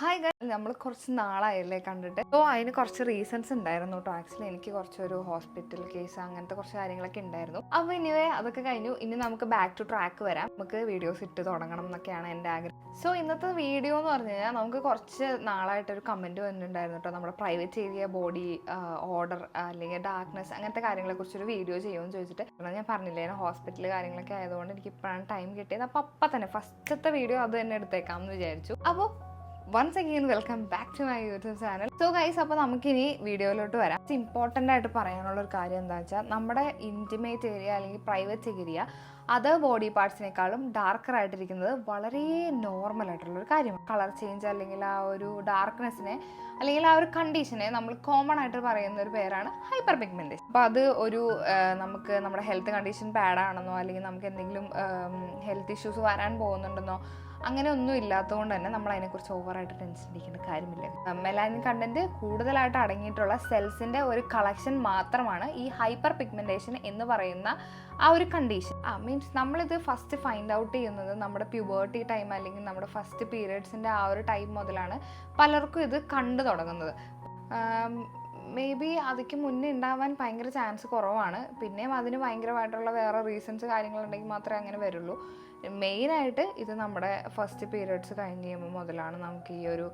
Hi guys നമ്മൾ കുറച്ച് നാളായല്ലേ കണ്ടിട്ട്. സോ അതിന് കുറച്ച് റീസൺസ് ഉണ്ടായിരുന്നു കേട്ടോ ആക്ച്വലി എനിക്ക് കുറച്ചൊരു ഹോസ്പിറ്റൽ കേസ് അങ്ങനത്തെ കുറച്ച് കാര്യങ്ങളൊക്കെ ഉണ്ടായിരുന്നു. അപ്പോൾ ഇനിവേ അതൊക്കെ കഴിഞ്ഞു. ഇനി നമുക്ക് ബാക്ക് ടു ട്രാക്ക് വരാം. നമുക്ക് വീഡിയോസ് ഇട്ട് തുടങ്ങണം എന്നൊക്കെയാണ് എന്റെ ആഗ്രഹം. സോ ഇന്നത്തെ വീഡിയോ എന്ന് പറഞ്ഞു കഴിഞ്ഞാൽ നമുക്ക് കുറച്ച് നാളായിട്ട് ഒരു കമന്റ് വന്നിട്ടുണ്ടായിരുന്നു കേട്ടോ നമ്മുടെ പ്രൈവറ്റ് ഏരിയ ബോഡി ഓർഡർ അല്ലെങ്കിൽ ഡാർക്ക്നെസ് അങ്ങനത്തെ കാര്യങ്ങളെ കുറിച്ചൊരു വീഡിയോ ചെയ്യുമെന്ന് ചോദിച്ചിട്ട്. കാരണം ഞാൻ പറഞ്ഞില്ലേ ഹോസ്പിറ്റൽ കാര്യങ്ങളൊക്കെ ആയതുകൊണ്ട് എനിക്ക് ഇപ്പോഴാണ് ടൈം കിട്ടിയത്. അപ്പോൾ അപ്പം തന്നെ ഫസ്റ്റത്തെ വീഡിയോ അത് തന്നെ എടുത്തേക്കാം എന്ന് വിചാരിച്ചു. അപ്പോൾ once again welcome back to my YouTube channel so guys അപ്പോൾ നമുക്കിനി വീഡിയോയിലോട്ട് വരാം. ഇമ്പോർട്ടന്റ് ആയിട്ട് പറയാനുള്ള ഒരു കാര്യം എന്താ വെച്ചാൽ നമ്മുടെ ഇന്റിമേറ്റ് ഏരിയ അല്ലെങ്കിൽ പ്രൈവറ്റ് ഏരിയ അതർ ബോഡി പാർട്സിനേക്കാളും ഡാർക്കർ ആയിട്ടിരിക്കുന്നത് വളരെ നോർമൽ ആയിട്ടുള്ള ഒരു കാര്യമാണ്. കളർ ചേഞ്ച് അല്ലെങ്കിൽ ആ ഒരു ഡാർക്ക്നെസ്സിനെ അല്ലെങ്കിൽ ആ ഒരു കണ്ടീഷനെ നമ്മൾ കോമൺ ആയിട്ട് പറയുന്ന ഒരു പേരാണ് ഹൈപ്പർ പിഗ്മെന്റേഷൻ അപ്പോൾ അത് ഒരു നമുക്ക് നമ്മുടെ ഹെൽത്ത് കണ്ടീഷൻ ബാഡ് അല്ലെങ്കിൽ നമുക്ക് എന്തെങ്കിലും ഹെൽത്ത് ഇഷ്യൂസ് വരാൻ പോകുന്നുണ്ടെന്നോ അങ്ങനെ ഒന്നും ഇല്ലാത്തതുകൊണ്ട് തന്നെ നമ്മൾ അതിനെക്കുറിച്ച് ഓവറായിട്ട് ടെൻഷൻ അടിക്കേണ്ട കാര്യമില്ല. മെലാനിൻ കണ്ടന്റ് കൂടുതലായിട്ട് അടങ്ങിയിട്ടുള്ള സെൽസിന്റെ ഒരു കളക്ഷൻ മാത്രമാണ് ഈ ഹൈപ്പർ പിഗ്മെന്റേഷൻ എന്ന് പറയുന്ന ആ ഒരു കണ്ടീഷൻ ആ മീൻസ് നമ്മളിത് ഫസ്റ്റ് ഫൈൻഡ് ഔട്ട് ചെയ്യുന്നത് നമ്മുടെ പ്യൂബേർട്ടി ടൈം അല്ലെങ്കിൽ നമ്മുടെ ഫസ്റ്റ് പീരിയഡ്സിന്റെ ആ ഒരു ടൈം മുതലാണ് പലർക്കും ഇത് കണ്ടു തുടങ്ങുന്നത്. മേ ബി അതിക്ക് മുന്നേ ഉണ്ടാവാൻ ഭയങ്കര ചാൻസ് കുറവാണ്. പിന്നെയും അതിന് ഭയങ്കരമായിട്ടുള്ള വേറെ റീസൺസ് കാര്യങ്ങളുണ്ടെങ്കിൽ മാത്രമേ അങ്ങനെ വരുള്ളൂ. മെയിനായിട്ട് ഇത് നമ്മുടെ ഫസ്റ്റ് പീരിയഡ്സ് കഴിഞ്ഞ് കഴിയുമ്പോൾ മുതലാണ് നമുക്ക് ഈ ഒരു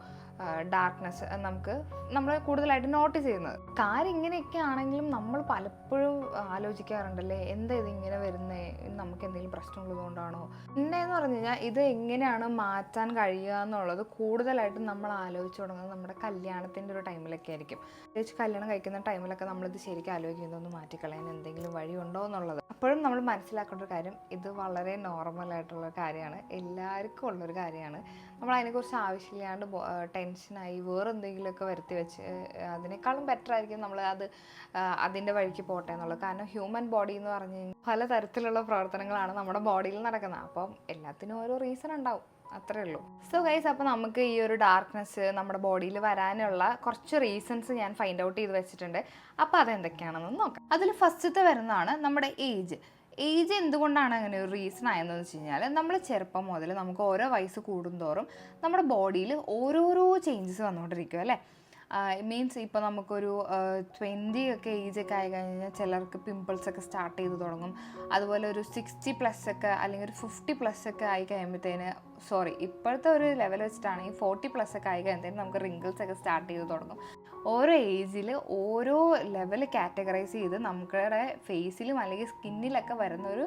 ഡാർക്ക്നെസ് നമുക്ക് നമ്മൾ കൂടുതലായിട്ട് നോട്ടീസ് ചെയ്യുന്നത്. കാര്യം ഇങ്ങനെയൊക്കെ ആണെങ്കിലും നമ്മൾ പലപ്പോഴും ആലോചിക്കാറുണ്ടല്ലേ? എന്താ ഇത് ഇങ്ങനെ വരുന്നേ? നമുക്ക് എന്തെങ്കിലും പ്രശ്നമുള്ളതുകൊണ്ടാണോ പിന്നെ എന്ന് പറഞ്ഞു കഴിഞ്ഞാൽ ഇത് എങ്ങനെയാണ് മാറ്റാൻ കഴിയുക എന്നുള്ളത് കൂടുതലായിട്ട് നമ്മൾ ആലോചിച്ച് തുടങ്ങുന്നത് നമ്മുടെ കല്യാണത്തിന്റെ ഒരു ടൈമിലൊക്കെ ആയിരിക്കും. പ്രത്യേകിച്ച് കല്യാണം കഴിക്കുന്ന ടൈമിലൊക്കെ നമ്മളിത് ശരിക്കും ആലോചിക്കുന്നത് ഒന്ന് മാറ്റിക്കളയാൻ എന്തെങ്കിലും വഴിയുണ്ടോ എന്നുള്ളത്. അപ്പോഴും നമ്മൾ മനസ്സിലാക്കേണ്ട ഒരു കാര്യം ഇത് വളരെ നോർമൽ ആയിട്ടുള്ള കാര്യമാണ്. എല്ലാവർക്കും ഉള്ളൊരു കാര്യമാണ്. നമ്മൾ അതിനെക്കുറിച്ച് ആവശ്യമില്ലാണ്ട് ടെൻഷനായി വേറെ എന്തെങ്കിലുമൊക്കെ വരുത്തി വെച്ച് അതിനേക്കാളും ബെറ്റർ ആയിരിക്കും നമ്മൾ അത് അതിന്റെ വഴിക്ക് പോട്ടെ എന്നുള്ളത്. കാരണം ഹ്യൂമൻ ബോഡി എന്ന് പറഞ്ഞു കഴിഞ്ഞാൽ പല തരത്തിലുള്ള പ്രവർത്തനങ്ങളാണ് നമ്മുടെ ബോഡിയിൽ നടക്കുന്നത്. അപ്പം എല്ലാത്തിനും ഓരോ റീസൺ ഉണ്ടാവും. അത്രേ ഉള്ളൂ. സോ ഗൈസ് അപ്പോൾ നമുക്ക് ഈ ഒരു ഡാർക്ക്നെസ് നമ്മുടെ ബോഡിയിൽ വരാനുള്ള കുറച്ച് റീസൺസ് ഞാൻ ഫൈൻഡ് ഔട്ട് ചെയ്ത് വെച്ചിട്ടുണ്ട്. അപ്പോൾ അതെന്തൊക്കെയാണെന്ന് നോക്കാം. അതിൽ ഫസ്റ്റത്തെ വരുന്നതാണ് നമ്മുടെ ഏജ് ഏജ് എന്തുകൊണ്ടാണ് അങ്ങനെ ഒരു റീസൺ ആയതെന്ന് വെച്ച് കഴിഞ്ഞാൽ നമ്മൾ ചെറുപ്പം മുതൽ നമുക്ക് ഓരോ വയസ്സ് കൂടുന്തോറും നമ്മുടെ ബോഡിയിൽ ഓരോരോ ചേഞ്ചസ് വന്നുകൊണ്ടിരിക്കും അല്ലേ? മീൻസ് ഇപ്പോൾ നമുക്കൊരു ട്വന്റി ഒക്കെ ഏജ് ഒക്കെ ആയി കഴിഞ്ഞാൽ ചിലർക്ക് പിമ്പിൾസ് ഒക്കെ സ്റ്റാർട്ട് ചെയ്ത് തുടങ്ങും. അതുപോലെ ഒരു സിക്സ്റ്റി പ്ലസ് ഒക്കെ അല്ലെങ്കിൽ ഒരു ഫിഫ്റ്റി പ്ലസ് ഒക്കെ ആയി കഴിയുമ്പോഴത്തേന് സോറി ഇപ്പോഴത്തെ ഒരു ലെവൽ വെച്ചിട്ടാണ് ഈ ഫോർട്ടി പ്ലസ് ഒക്കെ ആയി കഴിഞ്ഞാൽ നമുക്ക് റിങ്കിൾസ് ഒക്കെ സ്റ്റാർട്ട് ചെയ്ത് തുടങ്ങും. ഓരോ ഏജിൽ ഓരോ ലെവൽ കാറ്റഗറൈസ് ചെയ്ത് നമ്മുടെ ഫേസിലും അല്ലെങ്കിൽ സ്കിന്നിലൊക്കെ വരുന്നൊരു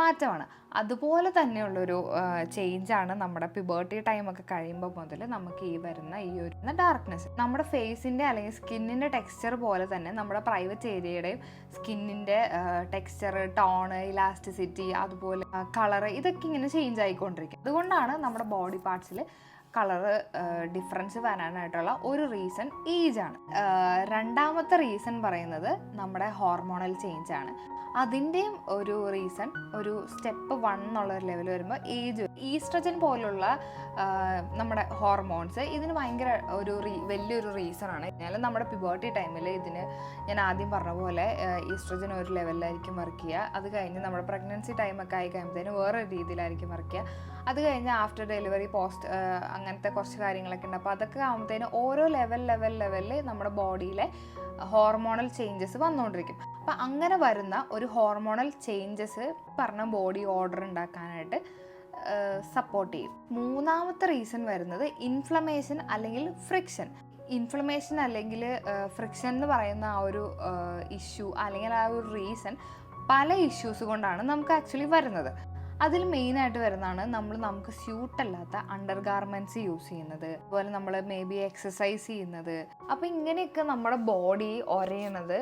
മാറ്റമാണ്. അതുപോലെ തന്നെയുള്ളൊരു ചേഞ്ചാണ് നമ്മുടെ പിബേർട്ടി ടൈമൊക്കെ കഴിയുമ്പോൾ മുതൽ നമുക്ക് ഈ വരുന്ന ഈ ഒരു ഡാർക്ക്നെസ് നമ്മുടെ ഫേസിന്റെ അല്ലെങ്കിൽ സ്കിന്നിന്റെ ടെക്സ്ചർ പോലെ തന്നെ നമ്മുടെ പ്രൈവറ്റ് ഏരിയയുടെയും സ്കിന്നിന്റെ ടെക്സ്ചർ ടോൺ ഇലാസ്റ്റിസിറ്റി അതുപോലെ കളറ് ഇതൊക്കെ ഇങ്ങനെ ചേഞ്ച് ആയിക്കൊണ്ടിരിക്കും. അതുകൊണ്ടാണ് നമ്മുടെ ബോഡി പാർട്സിൽ കളറ് ഡിഫറൻസ് വരാനായിട്ടുള്ള ഒരു റീസൺ ഏജ് ആണ്. രണ്ടാമത്തെ റീസൺ പറയുന്നത് നമ്മുടെ ഹോർമോണൽ ചേഞ്ച് ആണ്. അതിന്റെയും ഒരു റീസൺ ഒരു സ്റ്റെപ്പ് വൺ എന്നുള്ള ഒരു ലെവൽ വരുമ്പോൾ ഏജ് ഈസ്ട്രജൻ പോലുള്ള നമ്മുടെ ഹോർമോൺസ് ഇതിന് ഭയങ്കര ഒരു റീ വലിയൊരു റീസൺ ആണ്. എന്നാൽ നമ്മുടെ പിബേർട്ടി ടൈമിൽ ഇതിന് ഞാൻ ആദ്യം പറഞ്ഞ പോലെ ഈസ്ട്രജൻ ഒരു ലെവലിലായിരിക്കും വർക്ക് ചെയ്യുക അത് കഴിഞ്ഞ് നമ്മുടെ പ്രഗ്നൻസി ടൈമൊക്കെ ആയി കഴിയുമ്പോഴത്തേന് വേറെ രീതിയിലായിരിക്കും വർക്ക് ചെയ്യുക അത് കഴിഞ്ഞ് ആഫ്റ്റർ ഡെലിവറി പോസ്റ്റ് അങ്ങനത്തെ കുറച്ച് കാര്യങ്ങളൊക്കെ ഉണ്ട്. അപ്പോൾ അതൊക്കെ ആകുമ്പോഴത്തേന് ഓരോ ലെവൽ ലെവൽ ലെവലിൽ നമ്മുടെ ബോഡിയിലെ ഹോർമോണൽ ചേഞ്ചസ് വന്നുകൊണ്ടിരിക്കും അപ്പം അങ്ങനെ വരുന്ന ഒരു ഹോർമോണൽ ചേഞ്ചസ് പറഞ്ഞ ബോഡി ഓർഡർ ഉണ്ടാക്കാനായിട്ട് സപ്പോർട്ട് ചെയ്യും. മൂന്നാമത്തെ റീസൺ വരുന്നത് ഇൻഫ്ലമേഷൻ അല്ലെങ്കിൽ ഫ്രിക്ഷൻ ഇൻഫ്ലമേഷൻ അല്ലെങ്കിൽ ഫ്രിക്ഷൻ എന്ന് പറയുന്ന ആ ഒരു ഇഷ്യൂ അല്ലെങ്കിൽ ആ ഒരു റീസൺ പല ഇഷ്യൂസ് കൊണ്ടാണ് നമുക്ക് ആക്ച്വലി വരുന്നത്. അതിൽ മെയിനായിട്ട് വരുന്നതാണ് നമ്മൾ നമുക്ക് സ്യൂട്ട് അല്ലാത്ത അണ്ടർ ഗാർമെന്റ്സ് യൂസ് ചെയ്യുന്നത്. അതുപോലെ നമ്മൾ മേ ബി എക്സസൈസ് ചെയ്യുന്നത്. അപ്പോൾ ഇങ്ങനെയൊക്കെ നമ്മുടെ ബോഡി ഒരയണത്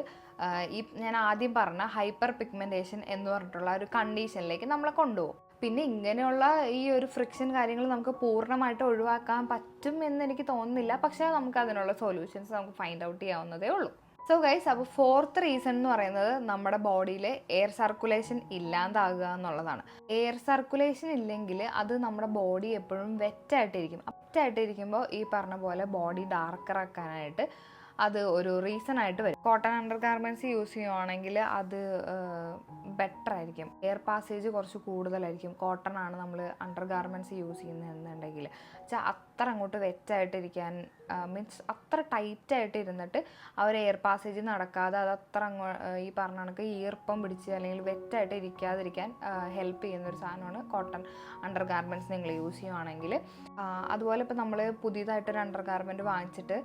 ഈ ഞാൻ ആദ്യം പറഞ്ഞ ഹൈപ്പർ പിഗ്മെന്റേഷൻ എന്ന് പറഞ്ഞിട്ടുള്ള ഒരു കണ്ടീഷനിലേക്ക് നമ്മളെ കൊണ്ടുപോകും. പിന്നെ ഇങ്ങനെയുള്ള ഈ ഒരു ഫ്രിക്ഷൻ കാര്യങ്ങൾ നമുക്ക് പൂർണമായിട്ട് ഒഴിവാക്കാൻ പറ്റും എന്ന് എനിക്ക് തോന്നുന്നില്ല. പക്ഷേ നമുക്ക് അതിനുള്ള സൊല്യൂഷൻസ് നമുക്ക് ഫൈൻഡ് ഔട്ട് ചെയ്യാവുന്നതേ ഉള്ളൂ. സോ ഗൈസ് അപ്പോൾ ഫോർത്ത് റീസൺ എന്ന് പറയുന്നത് നമ്മുടെ ബോഡിയിൽ എയർ സർക്കുലേഷൻ ഇല്ലാതാകുക എന്നുള്ളതാണ്. എയർ സർക്കുലേഷൻ ഇല്ലെങ്കിൽ അത് നമ്മുടെ ബോഡി എപ്പോഴും വെറ്റായിട്ടിരിക്കും വെറ്റായിട്ടിരിക്കുമ്പോൾ ഈ പറഞ്ഞ പോലെ ബോഡി ഡാർക്കർ ആക്കാനായിട്ട് അത് ഒരു റീസൺ ആയിട്ട് വരും. കോട്ടൺ അണ്ടർ ഗാർമെന്റ്സ് യൂസ് ചെയ്യുവാണെങ്കിൽ അത് ബെറ്റർ ആയിരിക്കും. എയർ പാസേജ് കുറച്ച് കൂടുതലായിരിക്കും. കോട്ടൺ ആണ് നമ്മൾ അണ്ടർ ഗാർമെന്റ്സ് യൂസ് ചെയ്യുന്നതെന്നുണ്ടെങ്കിൽ. വെച്ചാൽ അത്ര അങ്ങോട്ട് വെറ്റായിട്ടിരിക്കാൻ മീൻസ് അത്ര ടൈറ്റായിട്ട് ഇരുന്നിട്ട് അവർ എയർ പാസേജ് നടക്കാതെ അത് അത്ര ഈ പറഞ്ഞ കണക്ക് ഈർപ്പം പിടിച്ച് അല്ലെങ്കിൽ വെറ്റായിട്ട് ഇരിക്കാതിരിക്കാൻ ഹെൽപ്പ് ചെയ്യുന്ന ഒരു സാധനമാണ് കോട്ടൺ അണ്ടർ ഗാർമെന്റ്സ് നിങ്ങൾ യൂസ് ചെയ്യുവാണെങ്കിൽ. അതുപോലെ ഇപ്പോൾ നമ്മൾ പുതിയതായിട്ടൊരു അണ്ടർ ഗാർമെന്റ് വാങ്ങിച്ചിട്ട്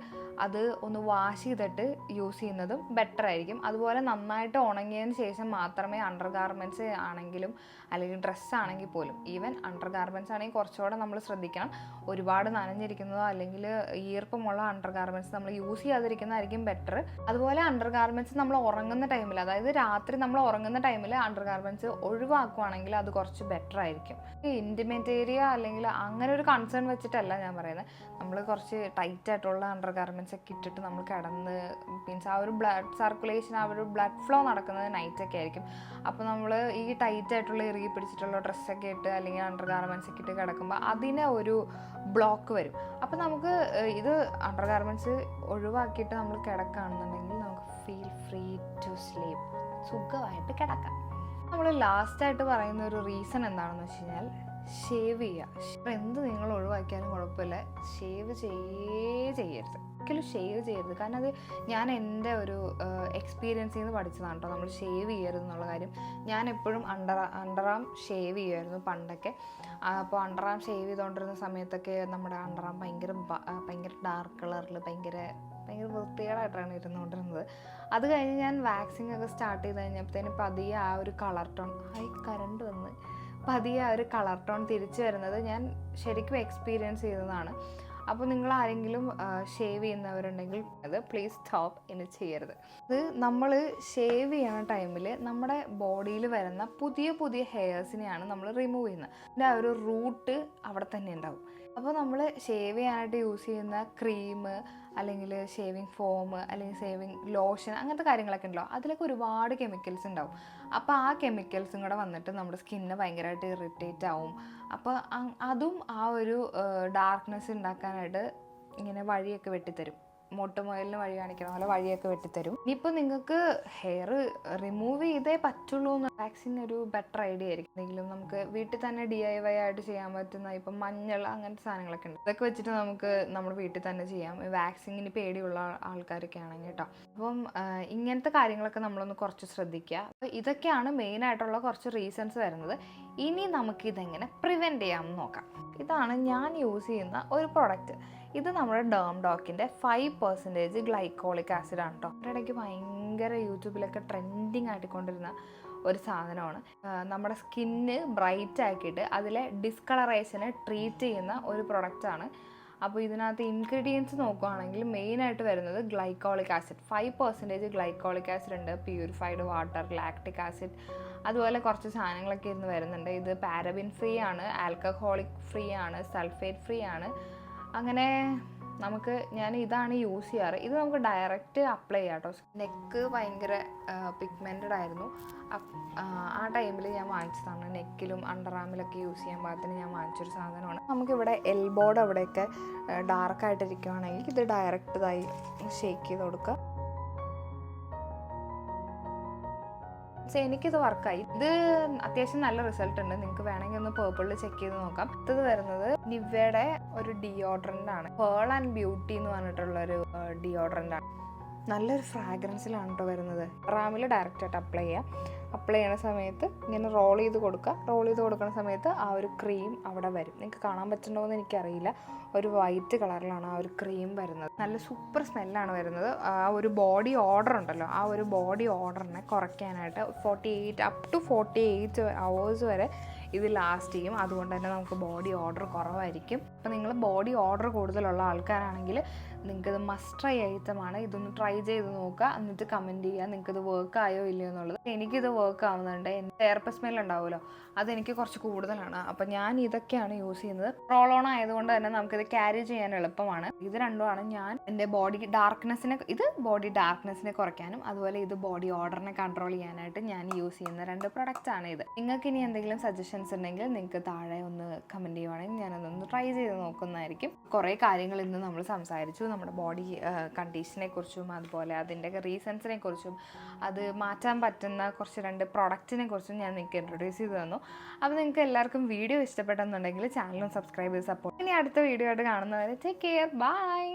അത് ഒന്ന് വാഷ് ചെയ്തിട്ട് യൂസ് ചെയ്യുന്നതും ബെറ്റർ ആയിരിക്കും. അതുപോലെ നന്നായിട്ട് ഉണങ്ങിയതിന് ശേഷം മാത്രമേ അണ്ടർ ഗാർമെന്റ്സ് ആണെങ്കിലും അല്ലെങ്കിൽ ഡ്രസ്സ് ആണെങ്കിൽ പോലും ഈവൻ അണ്ടർ ഗാർമെന്റ്സ് ആണെങ്കിൽ കുറച്ചുകൂടെ നമ്മൾ ശ്രദ്ധിക്കണം. ഒരുപാട് നനഞ്ഞിരിക്കുന്നതോ അല്ലെങ്കിൽ ഈർപ്പമുള്ള അണ്ടർ ഗാർമെന്റ്സ് നമ്മൾ യൂസ് ചെയ്യാതിരിക്കുന്നതായിരിക്കും ബെറ്റർ അതുപോലെ അണ്ടർ ഗാർമെന്റ്സ് നമ്മൾ ഉറങ്ങുന്ന ടൈമിൽ അതായത് രാത്രി നമ്മൾ ഉറങ്ങുന്ന ടൈമിൽ അണ്ടർ ഗാർമെന്റ്സ് ഒഴിവാക്കുവാണെങ്കിൽ അത് കുറച്ച് ബെറ്റർ ആയിരിക്കും. ഇന്റിമേറ്റ് ഏരിയ അല്ലെങ്കിൽ അങ്ങനെ ഒരു കൺസേൺ വെച്ചിട്ടല്ല ഞാൻ പറയുന്നത്. നമ്മൾ കുറച്ച് ടൈറ്റ് ആയിട്ടുള്ള അണ്ടർ ഗാർമെന്റ്സ് ഒക്കെ ഇട്ടിട്ട് നമ്മൾ കിടന്ന് മീൻസ് ആ ഒരു ബ്ലഡ് സർക്കുലേഷൻ ആ ഒരു ബ്ലഡ് ഫ്ലോ നടക്കുന്നത് നൈറ്റൊക്കെ ആയിരിക്കും. അപ്പോൾ നമ്മൾ ഈ ടൈറ്റ് ആയിട്ടുള്ള ഇറുകി പിടിച്ചിട്ടുള്ള ഡ്രസ്സൊക്കെ ഇട്ട് അല്ലെങ്കിൽ അണ്ടർ ഗാർമെന്റ്സ് ഒക്കെ ഇട്ട് കിടക്കുമ്പോൾ അതിനെ ഒരു ബ്ലോക്ക് വരും. അപ്പോൾ നമുക്ക് ഇത് അണ്ടർ ഗാർമെന്റ്സ് ഒഴിവാക്കിയിട്ട് നമ്മൾ കിടക്കുകയാണെന്നുണ്ടെങ്കിൽ നമുക്ക് ഫീൽ ഫ്രീ ടു സ്ലീപ്പ് സുഖമായിട്ട് കിടക്കാം. നമ്മൾ ലാസ്റ്റായിട്ട് പറയുന്ന ഒരു റീസൺ എന്താണെന്ന് വെച്ച് കഴിഞ്ഞാൽ ഷേവ് ചെയ്യുക. എന്ത് നിങ്ങൾ ഒഴിവാക്കിയാലും കുഴപ്പമില്ല. ഷേവ് ചെയ്യേ ചെയ്യരുത്. ഒരിക്കലും ഷേവ് ചെയ്യരുത്. കാരണം അത് ഞാൻ എന്റെ ഒരു എക്സ്പീരിയൻസിൽ നിന്ന് പഠിച്ചതാണ് കേട്ടോ നമ്മൾ ഷേവ് ചെയ്യരുത് എന്നുള്ള കാര്യം. ഞാൻ എപ്പോഴും അണ്ടർ അണ്ടറാം ഷേവ് ചെയ്യുമായിരുന്നു പണ്ടൊക്കെ. അപ്പോൾ അണ്ടറാം ഷേവ് ചെയ്തുകൊണ്ടിരുന്ന സമയത്തൊക്കെ നമ്മുടെ അണ്ടറാം ഭയങ്കര ഭയങ്കര ഡാർക്ക് കളറിൽ ഭയങ്കര ഭയങ്കര വൃത്തികേടായിട്ടാണ് ഇരുന്നുകൊണ്ടിരുന്നത് അത് കഴിഞ്ഞ് ഞാൻ വാക്സിൻ ഒക്കെ സ്റ്റാർട്ട് ചെയ്ത് കഴിഞ്ഞപ്പോഴത്തേന് പതിയെ ആ ഒരു കളർ ടോൺ ഹൈ കറണ്ട് വന്ന് പതിയെ ആ ഒരു കളർ ടോൺ തിരിച്ചു വരുന്നത് ഞാൻ ശരിക്കും എക്സ്പീരിയൻസ് ചെയ്തതാണ്. അപ്പോൾ നിങ്ങൾ ആരെങ്കിലും ഷേവ് ചെയ്യുന്നവരുണ്ടെങ്കിൽ അത് പ്ലീസ് സ്റ്റോപ്പ് ഇനി ചെയ്യരുത്. അത് നമ്മൾ ഷേവ് ചെയ്യുന്ന ടൈമിൽ നമ്മുടെ ബോഡിയിൽ വരുന്ന പുതിയ പുതിയ ഹെയർസിനെയാണ് നമ്മൾ റിമൂവ് ചെയ്യുന്നത്. അതിന്റെ ആ ഒരു റൂട്ട് അവിടെ തന്നെ ഉണ്ടാവും. അപ്പോൾ നമ്മൾ ഷേവ് ചെയ്യാനായിട്ട് യൂസ് ചെയ്യുന്ന ക്രീം അല്ലെങ്കിൽ ഷേവിങ് ഫോം അല്ലെങ്കിൽ ഷേവിങ് ലോഷൻ അങ്ങനത്തെ കാര്യങ്ങളൊക്കെ ഉണ്ടല്ലോ. അതിലൊക്കെ ഒരുപാട് കെമിക്കൽസ് ഉണ്ടാവും. അപ്പോൾ ആ കെമിക്കൽസും കൂടെ വന്നിട്ട് നമ്മുടെ സ്കിന്ന് ഭയങ്കരമായിട്ട് ഇറിറ്റേറ്റ് ആവും. അപ്പോൾ അതും ആ ഒരു ഡാർക്ക്നെസ് ഉണ്ടാക്കാനായിട്ട് ഇങ്ങനെ വഴിയൊക്കെ വെട്ടിത്തരും. മൊട്ടുമുയലിന് വഴി കാണിക്കണ പോലെ വഴിയൊക്കെ വെട്ടിത്തരും. ഇനിയിപ്പോൾ നിങ്ങൾക്ക് ഹെയർ റിമൂവ് ചെയ്തേ പറ്റുള്ളൂ എന്ന് വാക്സിൻ ഒരു ബെറ്റർ ഐഡിയ ആയിരിക്കും. എന്തെങ്കിലും നമുക്ക് വീട്ടിൽ തന്നെ ഡി ഐ വൈ ആയിട്ട് ചെയ്യാൻ പറ്റുന്ന ഇപ്പം മഞ്ഞൾ അങ്ങനത്തെ സാധനങ്ങളൊക്കെ ഉണ്ട്. ഇതൊക്കെ വെച്ചിട്ട് നമുക്ക് നമ്മുടെ വീട്ടിൽ തന്നെ ചെയ്യാം. വാക്സിങ്ങിന് പേടിയുള്ള ആൾക്കാരൊക്കെ ആണെങ്കിൽ കേട്ടോ അപ്പം ഇങ്ങനത്തെ കാര്യങ്ങളൊക്കെ നമ്മളൊന്ന് കുറച്ച് ശ്രദ്ധിക്കുക അപ്പോൾ ഇതൊക്കെയാണ് മെയിനായിട്ടുള്ള കുറച്ച് റീസൺസ് വരുന്നത്. ഇനി നമുക്ക് ഇതെങ്ങനെ പ്രിവെന്റ് ചെയ്യാമെന്ന് നോക്കാം. ഇതാണ് ഞാൻ യൂസ് ചെയ്യുന്ന ഒരു പ്രൊഡക്റ്റ് ഇത് നമ്മുടെ ഡേം ഡോക്കിന്റെ ഫൈവ് പെർസെന്റേജ് ഗ്ലൈക്കോളിക് ആസിഡ് ആണ് കേട്ടോ ഇടയ്ക്ക് ഭയങ്കര യൂട്യൂബിലൊക്കെ ട്രെൻഡിങ് ആയിക്കൊണ്ടിരുന്ന ഒരു സാധനമാണ്. നമ്മുടെ സ്കിന്ന് ബ്രൈറ്റ് ആക്കിയിട്ട് അതിലെ ഡിസ്കളറേഷനെ ട്രീറ്റ് ചെയ്യുന്ന ഒരു പ്രൊഡക്റ്റാണ് അപ്പോൾ ഇതിനകത്ത് ഇൻഗ്രീഡിയൻസ് നോക്കുകയാണെങ്കിൽ മെയിനായിട്ട് വരുന്നത് glycolic acid five percentage glycolic acid ഉണ്ട്. പ്യൂരിഫൈഡ് വാട്ടർ ലാക്ടിക് ആസിഡ് അതുപോലെ കുറച്ച് സാധനങ്ങളൊക്കെ ഇന്ന് വരുന്നുണ്ട്. ഇത് പാരബിൻ ഫ്രീ ആണ് ആൽക്കഹോളിക് ഫ്രീ ആണ് സൾഫേറ്റ് ഫ്രീ ആണ്. അങ്ങനെ നമുക്ക് ഞാൻ ഇതാണ് യൂസ് ചെയ്യാറ്. ഇത് നമുക്ക് ഡയറക്റ്റ് അപ്ലൈ ചെയ്യാം കേട്ടോ നെക്ക് ഭയങ്കര പിഗ്മെന്റഡ് ആയിരുന്നു. ആ, ടൈമിൽ ഞാൻ വാങ്ങിച്ചതാണ് നെക്കിലും അണ്ടർആമിലൊക്കെ യൂസ് ചെയ്യാൻ പാകത്തിന് ഞാൻ വാങ്ങിച്ചൊരു സാധനമാണ്. നമുക്കിവിടെ എൽബോർഡ് അവിടെയൊക്കെ ഡാർക്കായിട്ടിരിക്കുകയാണെങ്കിൽ ഇത് ഡയറക്റ്റ് ഇതായി ഷേക്ക് ചെയ്ത് കൊടുക്കുക. പക്ഷേ എനിക്കിത് വർക്കായി. ഇത് അത്യാവശ്യം നല്ല റിസൾട്ട് ഉണ്ട്. നിങ്ങൾക്ക് വേണമെങ്കിൽ ഒന്ന് പേർപ്പിളിൽ ചെക്ക് ചെയ്ത് നോക്കാം. ഇത് വരുന്നത് നിവയുടെ ഒരു ഡിയോഡ്രന്റ് ആണ്. പേൾ ആൻഡ് ബ്യൂട്ടി എന്ന് പറഞ്ഞിട്ടുള്ള ഒരു ഡിയോഡ്രന്റ് ആണ്. നല്ലൊരു ഫ്രാഗ്രൻസിലാണ് കേട്ടോ വരുന്നത്. റാമിൽ ഡയറക്റ്റ് ആയിട്ട് അപ്ലൈ ചെയ്യുക അപ്ലൈ ചെയ്യുന്ന സമയത്ത് ഇങ്ങനെ റോൾ ചെയ്ത് കൊടുക്കുക. റോൾ ചെയ്ത് കൊടുക്കുന്ന സമയത്ത് ആ ഒരു ക്രീം അവിടെ വരും. നിങ്ങൾക്ക് കാണാൻ പറ്റുന്നുണ്ടോ എന്ന് എനിക്കറിയില്ല. ഒരു വൈറ്റ് കളറിലാണ് ആ ഒരു ക്രീം വരുന്നത്. നല്ല സൂപ്പർ സ്മെല്ലാണ് വരുന്നത്. ആ ഒരു ബോഡി ഓർഡർ ഉണ്ടല്ലോ. ആ ഒരു ബോഡി ഓർഡറിനെ കുറയ്ക്കാനായിട്ട് forty eight up to forty eight hours വരെ ഇത് ലാസ്റ്റ് ചെയ്യും. അതുകൊണ്ട് തന്നെ നമുക്ക് ബോഡി ഓർഡർ കുറവായിരിക്കും. അപ്പോൾ നിങ്ങൾ ബോഡി ഓർഡർ കൂടുതലുള്ള ആൾക്കാരാണെങ്കിൽ നിങ്ങൾക്ക് ഇത് മസ്റ്റ് ട്രൈ ഐറ്റമാണ് ഇതൊന്ന് ട്രൈ ചെയ്ത് നോക്കുക. എന്നിട്ട് കമന്റ് ചെയ്യുക. നിങ്ങൾക്ക് ഇത് വർക്ക് ആയോ ഇല്ലയോ എന്നുള്ളത്. എനിക്കിത് വർക്ക് ആവുന്നുണ്ട്. എന്റെ എയർപ്പ സ്മെൽ ഉണ്ടാവുമല്ലോ. അതെനിക്ക് കുറച്ച് കൂടുതലാണ്. അപ്പോൾ ഞാൻ ഇതൊക്കെയാണ് യൂസ് ചെയ്യുന്നത്. റോളോൺ ആയതുകൊണ്ട് തന്നെ നമുക്കിത് ക്യാരി ചെയ്യാൻ എളുപ്പമാണ്. ഇത് രണ്ടുമാണ് ഞാൻ എന്റെ ബോഡി ഡാർക്ക്നെസ്സിനെ ഇത് ബോഡി ഡാർക്ക്നെസ്സിനെ കുറയ്ക്കാനും അതുപോലെ ഇത് ബോഡി ഓർഡറിനെ കൺട്രോൾ ചെയ്യാനായിട്ട് ഞാൻ യൂസ് ചെയ്യുന്ന രണ്ട് പ്രൊഡക്റ്റ് ആണ് ഇത്. നിങ്ങൾക്ക് ഇനി എന്തെങ്കിലും സജഷൻസ് ഉണ്ടെങ്കിൽ നിങ്ങൾക്ക് താഴെ ഒന്ന് കമന്റ് ചെയ്യുവാണെങ്കിൽ ഞാനതൊന്ന് ട്രൈ ചെയ്ത് നോക്കുന്നതായിരിക്കും. കുറേ കാര്യങ്ങൾ ഇന്ന് നമ്മൾ സംസാരിച്ചു. നമ്മുടെ ബോഡി കണ്ടീഷനെ കുറിച്ചും അതുപോലെ അതിന്റെ റീസൺസിനെ കുറിച്ചും അത് മാറ്റാൻ പറ്റുന്ന കുറച്ച് രണ്ട് പ്രൊഡക്റ്റിനെ കുറിച്ചും ഞാൻ നിങ്ങൾക്ക് ഇൻട്രൊഡ്യൂസ് ചെയ്ത് തന്നു. അപ്പോൾ നിങ്ങൾക്ക് എല്ലാവർക്കും വീഡിയോ ഇഷ്ടപ്പെട്ടെന്നുണ്ടെങ്കിൽ ചാനലും സബ്സ്ക്രൈബ് ചെയ്ത് സപ്പോർട്ട് ഇനി അടുത്ത വീഡിയോ ആയിട്ട് കാണുന്നവരെ ടേക്ക് കെയർ ബൈ